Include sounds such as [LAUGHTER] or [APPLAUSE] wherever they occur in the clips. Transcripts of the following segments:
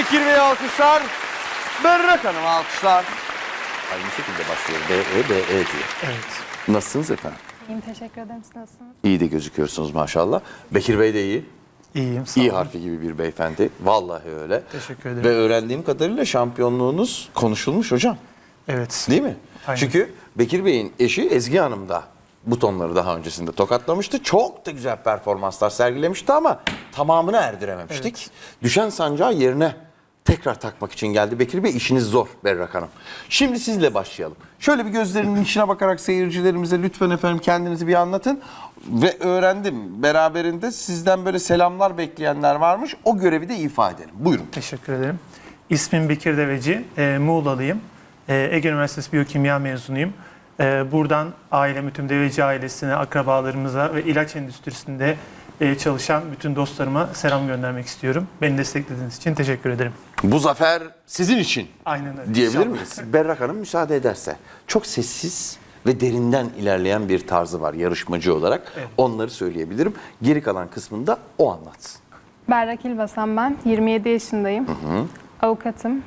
Bekir Bey alkışlar. Berrak Hanım alkışlar. Aynı şekilde başlıyor. B, E, B, E diye. Evet. Nasılsınız efendim? İyiyim teşekkür ederim. Siz nasılsınız? İyi de gözüküyorsunuz maşallah. Bekir Bey de iyi. İyiyim. Sağ İyi olun. harfi gibi bir beyefendi. Vallahi öyle. Teşekkür ederim. Ve öğrendiğim kadarıyla şampiyonluğunuz konuşulmuş hocam. Evet. Değil mi? Aynen. Çünkü Bekir Bey'in eşi Ezgi Hanım da butonları daha öncesinde tokatlamıştı. Çok da güzel performanslar sergilemişti ama tamamını erdirememiştik. Düşen sancağı yerine tekrar takmak için geldi Bekir Bey. İşiniz zor Berrak Hanım. Şimdi sizle başlayalım. Şöyle bir gözlerinin içine bakarak seyircilerimize lütfen efendim kendinizi bir anlatın. Ve öğrendim beraberinde sizden böyle selamlar bekleyenler varmış. O görevi de ifa edelim. Buyurun. Teşekkür ederim. İsmim Bekir Deveci. E, Muğla'lıyım. E, Ege Üniversitesi Biyokimya mezunuyum. E, buradan aileme, tüm Deveci ailesine, akrabalarımıza ve ilaç endüstrisinde çalışan bütün dostlarıma selam göndermek istiyorum. Beni desteklediğiniz için teşekkür ederim. Bu zafer sizin için. Aynen öyle. diyebilir miyiz? Berrak Hanım müsaade ederse. Çok sessiz ve derinden ilerleyen bir tarzı var yarışmacı olarak. Evet. Onları söyleyebilirim. Geri kalan kısmında o anlatsın. Berrak İlbasan ben. 27 yaşındayım. Avukatım.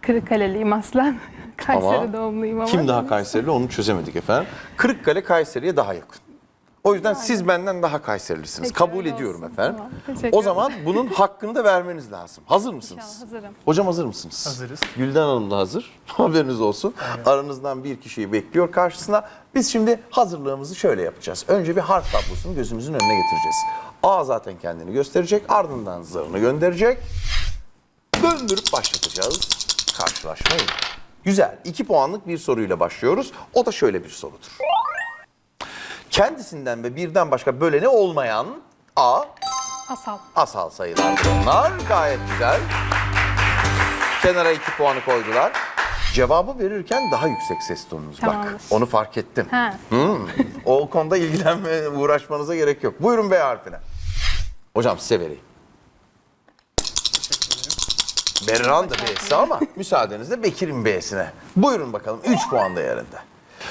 Kırıkkaleliyim aslen. [LAUGHS] Kayseri Ama doğumluyum ama. Kim daha Kayserili onu çözemedik efendim. Kırıkkale Kayseri'ye daha yakın. O yüzden siz benden daha Kayserilisiniz. Peki, Kabul ediyorum olsun. efendim. Tamam, teşekkür O zaman bunun hakkını da vermeniz lazım. Hazır mısınız? İnşallah hazırım. Hocam hazır mısınız? Hazırız. Gülden Hanım da hazır. [LAUGHS] Haberiniz olsun. Aranızdan bir kişiyi bekliyor karşısına. Biz şimdi hazırlığımızı şöyle yapacağız. Önce bir harf tablosunu gözümüzün önüne getireceğiz. A zaten kendini gösterecek. Ardından zarını gönderecek. Döndürüp başlatacağız karşılaşmayı. Güzel. 2 puanlık bir soruyla başlıyoruz. O da şöyle bir sorudur. Kendisinden ve birden başka böleni olmayan A Asal. asal sayılardır onlar. Gayet güzel. Kenara iki puanı koydular. Cevabı verirken daha yüksek ses tonunuz bak. Onu fark ettim. Ha. O konuda ilgilenme, uğraşmanıza gerek yok. Buyurun B harfine. Hocam size vereyim. Berran da B'si ama müsaadenizle Bekir'in B'sine. Buyurun bakalım 3 puan değerinde.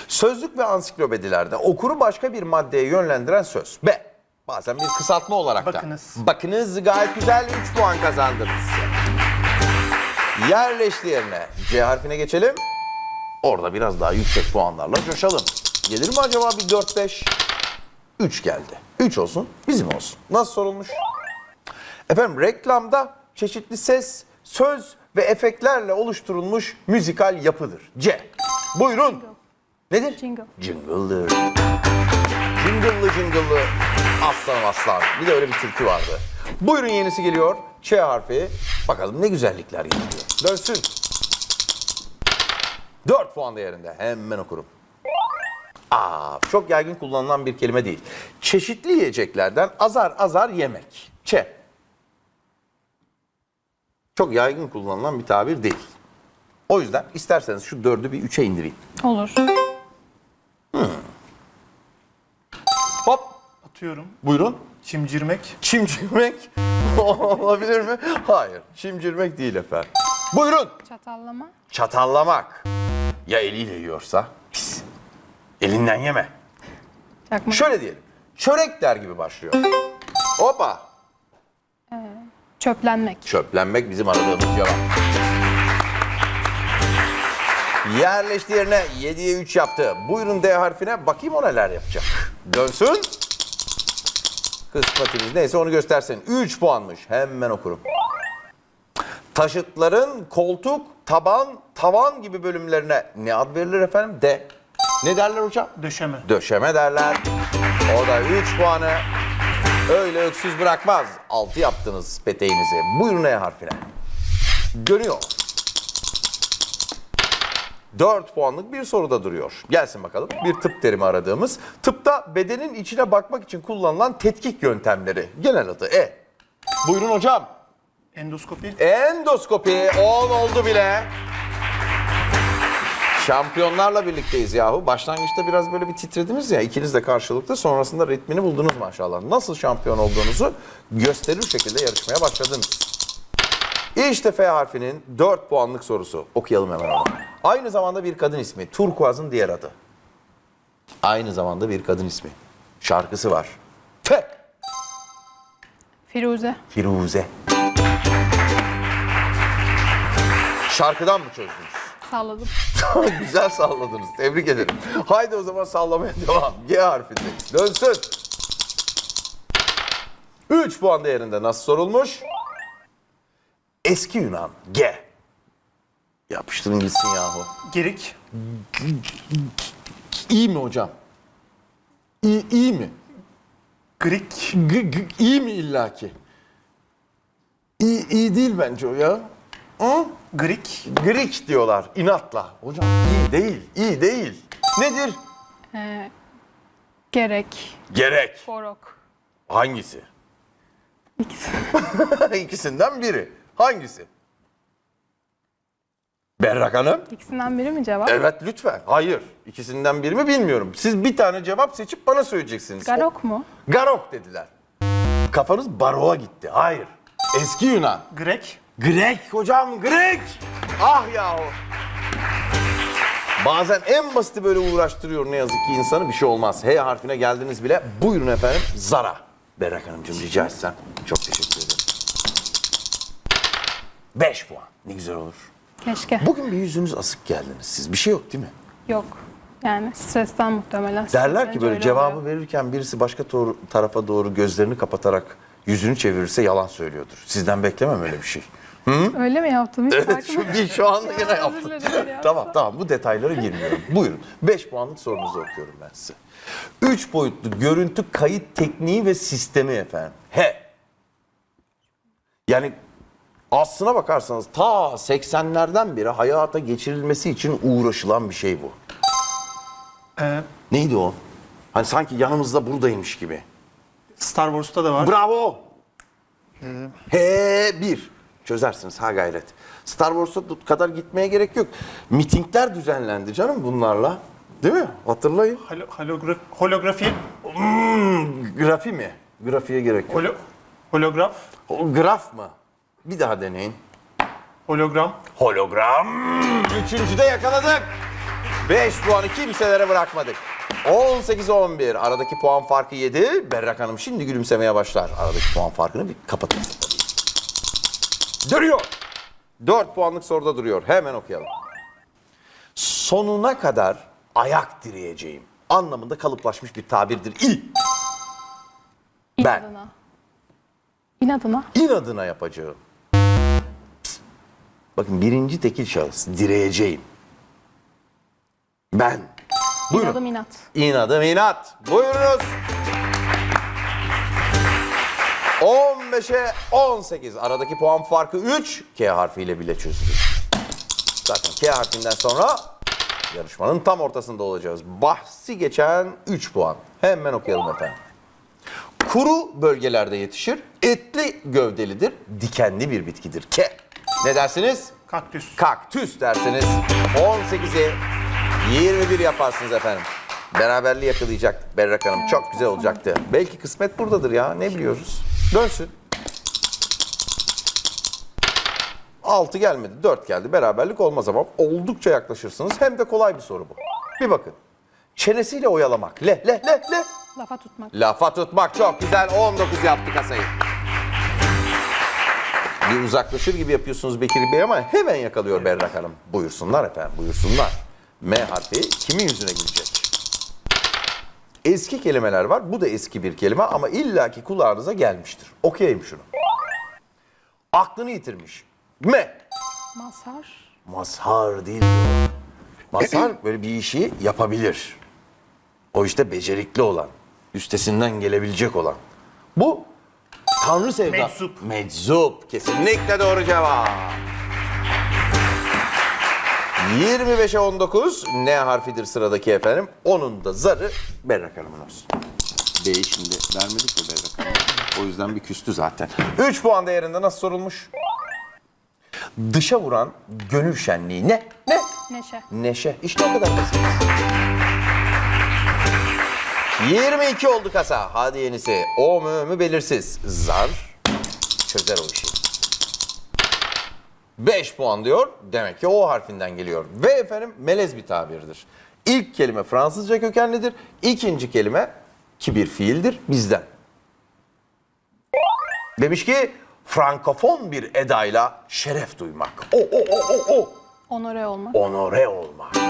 Sözlük ve ansiklopedilerde okuru başka bir maddeye yönlendiren söz. B. Bazen bir kısaltma olarak da. Bakınız. Bakınız gayet güzel 3 puan kazandınız. Yerleşti yerine. C harfine geçelim. Orada biraz daha yüksek puanlarla coşalım. Gelir mi acaba bir 4-5? 3 geldi. 3 olsun, bizim olsun. Nasıl sorulmuş? Efendim reklamda çeşitli ses, söz ve efektlerle oluşturulmuş müzikal yapıdır. C. Buyurun. Nedir? Jingle. Jingle'dır. Jingle'lı jingle'lı aslanım aslan. Bir de öyle bir türkü vardı. Buyurun yenisi geliyor. Ç harfi. Bakalım ne güzellikler getiriyor. Dönsün. 4 puan değerinde. Hemen okurum. Aa, çok yaygın kullanılan bir kelime değil. Çeşitli yiyeceklerden azar azar yemek. Ç. Çok yaygın kullanılan bir tabir değil. O yüzden isterseniz şu dördü bir üçe indireyim. Olur. Atıyorum. Buyurun. Çimcirmek. Çimcirmek [LAUGHS] olabilir mi? Hayır. Çimcirmek değil efendim. Buyurun. Çatallama. Çatallamak. Ya eliyle yiyorsa? Pis. Elinden yeme. Çakma. Şöyle diyelim. Çörek der gibi başlıyor. Hoppa. Çöplenmek. Çöplenmek bizim aradığımız cevap. Yerleşti yerine 7'ye 3 yaptı. Buyurun D harfine bakayım o neler yapacak. Dönsün. Kısmetiniz neyse onu göstersin. 3 puanmış. Hemen okurum. Taşıtların koltuk, taban, tavan gibi bölümlerine ne ad verilir efendim? D. Ne derler hocam? Döşeme. Döşeme derler. O da 3 puanı öyle öksüz bırakmaz. 6 yaptınız peteğinizi. Buyurun E harfine. Dönüyor. 4 puanlık bir soruda duruyor. Gelsin bakalım. Bir tıp terimi aradığımız. Tıpta bedenin içine bakmak için kullanılan tetkik yöntemleri. Genel adı E. Buyurun hocam. Endoskopi. Endoskopi 10 oldu bile. Şampiyonlarla birlikteyiz yahu. Başlangıçta biraz böyle bir titrediniz ya ikiniz de karşılıklı. Sonrasında ritmini buldunuz maşallah. Nasıl şampiyon olduğunuzu gösterir şekilde yarışmaya başladınız. İşte F harfinin 4 puanlık sorusu. Okuyalım hemen onu. Aynı zamanda bir kadın ismi. Turkuaz'ın diğer adı. Aynı zamanda bir kadın ismi. Şarkısı var. F. Firuze. Firuze. Şarkıdan mı çözdünüz? Salladım. Güzel salladınız. Tebrik ederim. Haydi o zaman sallamaya devam. G harfindeyiz. Dönsün. 3 puan değerinde nasıl sorulmuş? Eski Yunan. G. Yapıştırın gitsin yahu. Girik. İyi mi hocam? İyi, iyi mi? Grik. G, g, iyi mi illaki? İyi, iyi değil bence o ya. Hı? Grik. Grik diyorlar inatla. Hocam iyi değil, iyi değil. Nedir? Ee, gerek. Gerek. Forok. Hangisi? İkisi. [LAUGHS] İkisinden biri. Hangisi? Berrak Hanım? İkisinden biri mi cevap? Evet lütfen. Hayır. İkisinden biri mi bilmiyorum. Siz bir tane cevap seçip bana söyleyeceksiniz. Garok mu? Garok dediler. Kafanız baroğa gitti. Hayır. Eski Yunan. Grek. Grek hocam Grek. Ah yahu. Bazen en basiti böyle uğraştırıyor ne yazık ki insanı bir şey olmaz. H harfine geldiniz bile. Buyurun efendim Zara. Berrak Hanımcığım rica etsem. Çok teşekkür ederim. 5 puan. Ne güzel olur. Keşke. Bugün bir yüzünüz asık geldiniz siz. Bir şey yok değil mi? Yok. Yani stresten muhtemelen. Derler ki böyle öyle cevabı oluyor. verirken birisi başka tarafa doğru gözlerini kapatarak yüzünü çevirirse yalan söylüyordur. Sizden beklemem öyle bir şey. Öyle mi yaptım? Hiç Evet şu, bir, şu anda yine yaptım. tamam tamam bu detaylara girmiyorum. Buyurun 5 puanlık sorunuzu okuyorum ben size. 3 boyutlu görüntü kayıt tekniği ve sistemi efendim. He. Yani aslına bakarsanız ta 80'lerden beri hayata geçirilmesi için uğraşılan bir şey bu. Ee, Neydi o? Hani sanki yanımızda buradaymış gibi. Star Wars'ta da var. Bravo. H1. Çözersiniz ha gayret. Star Wars'a kadar gitmeye gerek yok. Mitingler düzenlendi canım bunlarla. Değil mi? Hatırlayın. Holo- holograf, holografi. Grafi mi? Grafiye gerek yok. Holo, holograf. O graf mı? Bir daha deneyin. Hologram. Hologram. Üçüncüde yakaladık. 5 puanı kimselere bırakmadık. 18-11. Aradaki puan farkı 7. Berrak Hanım şimdi gülümsemeye başlar. Aradaki puan farkını bir kapatın. Duruyor. 4 puanlık soruda duruyor. Hemen okuyalım. Sonuna kadar ayak direyeceğim anlamında kalıplaşmış bir tabirdir. İ. Ben. İnadına. İnadına. inadına yapacağım. Bakın birinci tekil şahıs direyeceğim. Ben. Buyurun. İnadım inat. İnadım inat. Buyurunuz. 15'e 18. Aradaki puan farkı 3. K harfiyle bile çözülür. Zaten K harfinden sonra yarışmanın tam ortasında olacağız. Bahsi geçen 3 puan. Hemen okuyalım efendim. Kuru bölgelerde yetişir. Etli gövdelidir. Dikenli bir bitkidir. K. Ne dersiniz? Kaktüs. Kaktüs derseniz 18'i 21 yaparsınız efendim. Beraberliği yakalayacaktık Berrak Hanım. Çok güzel olacaktı. Belki kısmet buradadır ya. Ne biliyoruz? Dönsün. 6 gelmedi. 4 geldi. Beraberlik olmaz ama oldukça yaklaşırsınız. Hem de kolay bir soru bu. Bir bakın. Çenesiyle oyalamak. Le le le le. Lafa tutmak. Lafa tutmak çok güzel. 19 yaptı kasayı. Bir uzaklaşır gibi yapıyorsunuz Bekir Bey ama hemen yakalıyor Berrak Hanım. Buyursunlar efendim, buyursunlar. M harfi kimin yüzüne gülecek? Eski kelimeler var. Bu da eski bir kelime ama illaki kulağınıza gelmiştir. Okuyayım şunu. Aklını yitirmiş. M. Mazhar. Mazhar değil o. Mazhar böyle bir işi yapabilir. O işte becerikli olan, üstesinden gelebilecek olan. Bu Tanrı sevda. Meczup. Meczup. Kesinlikle doğru cevap. 25'e 19 N harfidir sıradaki efendim. Onun da zarı Berrak Hanım'ın olsun. B'yi şimdi vermedik ya Berrak Hanım. O yüzden bir küstü zaten. 3 puan değerinde nasıl sorulmuş? Dışa vuran gönül şenliği ne? Ne? Neşe. Neşe. İşte o kadar basit. 22 oldu kasa. Hadi yenisi. O mu mü belirsiz. Zar çözer o işi. 5 puan diyor. Demek ki o harfinden geliyor. Ve efendim melez bir tabirdir. İlk kelime Fransızca kökenlidir. İkinci kelime ki bir fiildir bizden. Demiş ki Frankofon bir edayla şeref duymak. O, o, o, o, o. Onore olmak. Onore olmak.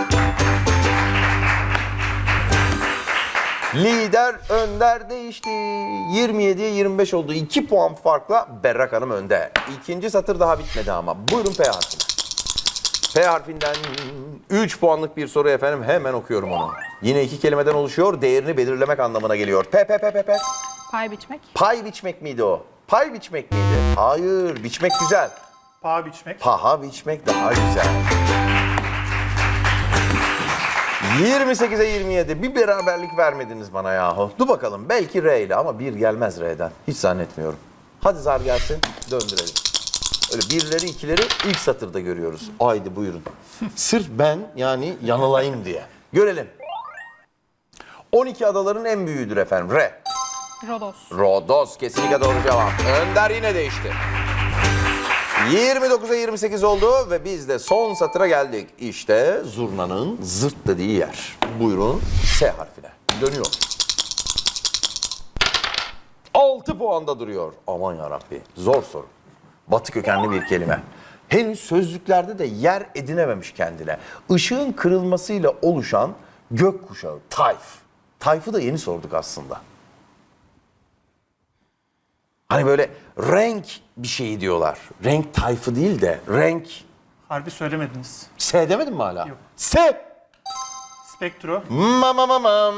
Lider Önder değişti. 27'ye 25 oldu. 2 puan farkla Berrak Hanım önde. İkinci satır daha bitmedi ama. Buyurun P harfine. P harfinden 3 puanlık bir soru efendim. Hemen okuyorum onu. Yine iki kelimeden oluşuyor. Değerini belirlemek anlamına geliyor. P, P, P, P, P. Pay biçmek. Pay biçmek miydi o? Pay biçmek miydi? Hayır, biçmek güzel. Paha biçmek. Paha biçmek daha güzel. 28'e 27 bir beraberlik vermediniz bana yahu. Dur bakalım belki R ile ama bir gelmez R'den. Hiç zannetmiyorum. Hadi zar gelsin döndürelim. Öyle birleri ikileri ilk satırda görüyoruz. Haydi buyurun. Sırf ben yani yanılayım diye. Görelim. 12 adaların en büyüğüdür efendim. R. Rodos. Rodos kesinlikle doğru cevap. Önder yine değişti. 29'a 28 oldu ve biz de son satıra geldik. İşte zurnanın zırt dediği yer. Buyurun S harfine. Dönüyor. 6 puanda duruyor. Aman yarabbi. Zor soru. Batı kökenli bir kelime. Henüz sözlüklerde de yer edinememiş kendine. Işığın kırılmasıyla oluşan gökkuşağı, tayf. Tayfı da yeni sorduk aslında. Hani böyle renk bir şey diyorlar. Renk tayfı değil de renk Harbi söylemediniz. S demedim mi hala? Yok. S. Spektro. Mamamamam.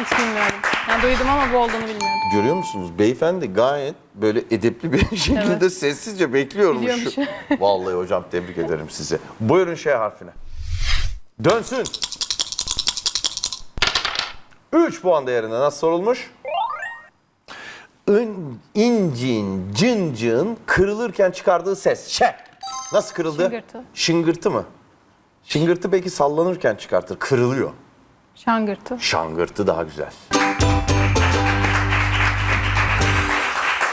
Hiç bilmiyorum. Yani duydum ama bu olduğunu bilmiyordum. Görüyor musunuz? Beyefendi gayet böyle edepli bir [LAUGHS] şekilde Evet. sessizce bekliyormuş. Biliyormuş. Vallahi hocam tebrik ederim sizi. Buyurun şey harfine. Dönsün. 3 puan değerinde nasıl sorulmuş? In, incin, cıncın kırılırken çıkardığı ses. Şe. Nasıl kırıldı? Şıngırtı. Şıngırtı mı? Şıngırtı belki sallanırken çıkartır. Kırılıyor. Şangırtı. Şangırtı daha güzel.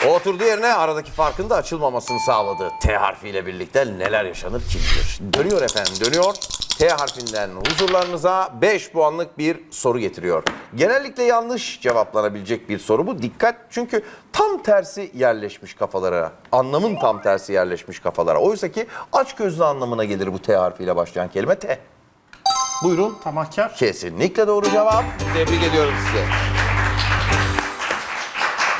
O oturduğu yerine aradaki farkın da açılmamasını sağladı. T harfiyle birlikte neler yaşanır kim bilir. Dönüyor efendim dönüyor. T harfinden huzurlarınıza 5 puanlık bir soru getiriyor. Genellikle yanlış cevaplanabilecek bir soru bu. Dikkat çünkü tam tersi yerleşmiş kafalara. Anlamın tam tersi yerleşmiş kafalara. Oysa ki aç gözlü anlamına gelir bu T harfiyle başlayan kelime T. Buyurun. Tamahkar. Kesinlikle doğru cevap. Tebrik ediyorum sizi.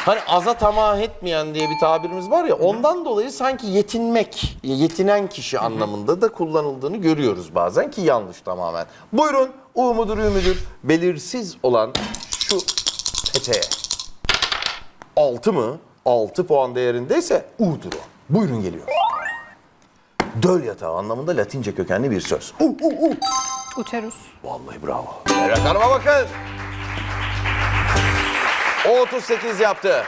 Hani aza tamah etmeyen diye bir tabirimiz var ya ondan dolayı sanki yetinmek, yetinen kişi anlamında da kullanıldığını görüyoruz bazen ki yanlış tamamen. Buyurun U mudur Ü müdür belirsiz olan şu peteğe. 6 mı? 6 puan değerindeyse U'dur o. Buyurun geliyor. Döl yatağı anlamında Latince kökenli bir söz. U, U, U. Uterus. Vallahi bravo. Merak Hanım'a bakın. O 38 yaptı.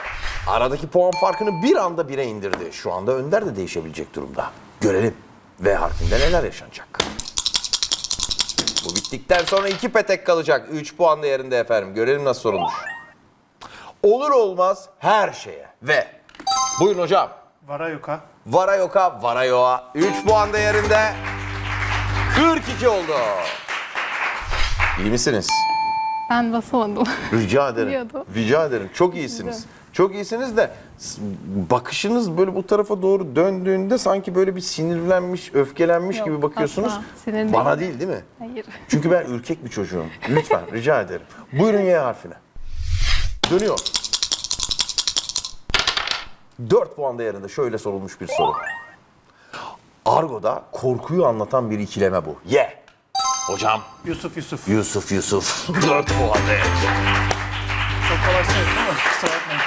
Aradaki puan farkını bir anda bire indirdi. Şu anda Önder de değişebilecek durumda. Görelim. V harfinde neler yaşanacak. Bu bittikten sonra iki petek kalacak. 3 puan değerinde efendim. Görelim nasıl sorulmuş. Olur olmaz her şeye. Ve buyurun hocam. Varayoka. Vara yoka, vara yoğa. 3 puan değerinde 42 oldu. İyi misiniz? Ben basamadım. Rica [LAUGHS] ederim. Biliyordum. Rica ederim. Çok iyisiniz. Güzel. Çok iyisiniz de bakışınız böyle bu tarafa doğru döndüğünde sanki böyle bir sinirlenmiş, öfkelenmiş Yok, gibi bakıyorsunuz. asla. Sinirli Bana değil değil mi? Hayır. Çünkü ben ürkek bir çocuğum. Lütfen [LAUGHS] rica ederim. Buyurun Y harfine. Dönüyor. 4 puan değerinde şöyle sorulmuş bir soru. Argo'da korkuyu anlatan bir ikileme bu. Y. Hocam. Yusuf Yusuf. Yusuf Yusuf. [LAUGHS] 4 puan değer. Çok kolay söyledim ama kusura bakmayın.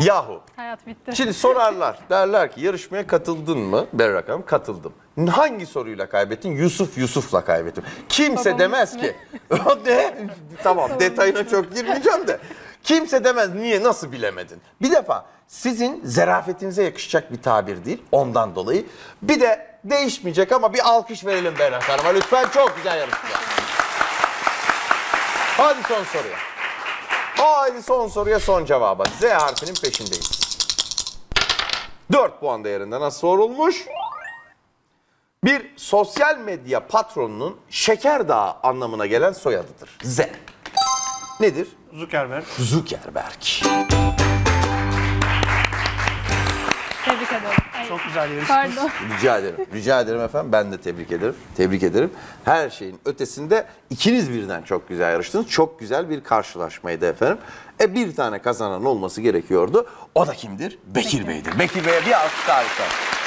Yahu. Hayat bitti. Şimdi sorarlar. [LAUGHS] Derler ki yarışmaya katıldın mı? Berrak Hanım katıldım. Hangi soruyla kaybettin? Yusuf Yusuf'la kaybettim. Kimse Babamın demez ismi. ki. [LAUGHS] O ne? tamam detayına çok girmeyeceğim de. Kimse demez niye nasıl bilemedin? Bir defa sizin zerafetinize yakışacak bir tabir değil ondan dolayı. Bir de değişmeyecek ama bir alkış verelim Berrak Hanım'a lütfen çok güzel yarıştılar. Hadi son soruya. Haydi son soruya son cevaba. Z harfinin peşindeyiz. 4 puan değerinde nasıl sorulmuş? Bir sosyal medya patronunun şeker dağı anlamına gelen soyadıdır. Z. Nedir? Zuckerberg. Zuckerberg. Tebrik ederim. Ay, Çok güzel yarıştınız. Pardon. [LAUGHS] Rica ederim. Rica ederim efendim. Ben de tebrik ederim. Tebrik ederim. Her şeyin ötesinde ikiniz birden çok güzel yarıştınız. Çok güzel bir karşılaşmaydı efendim. E bir tane kazanan olması gerekiyordu. O da kimdir? Bekir Bey'dir. Bekir Bey'e bir alkış daha lütfen.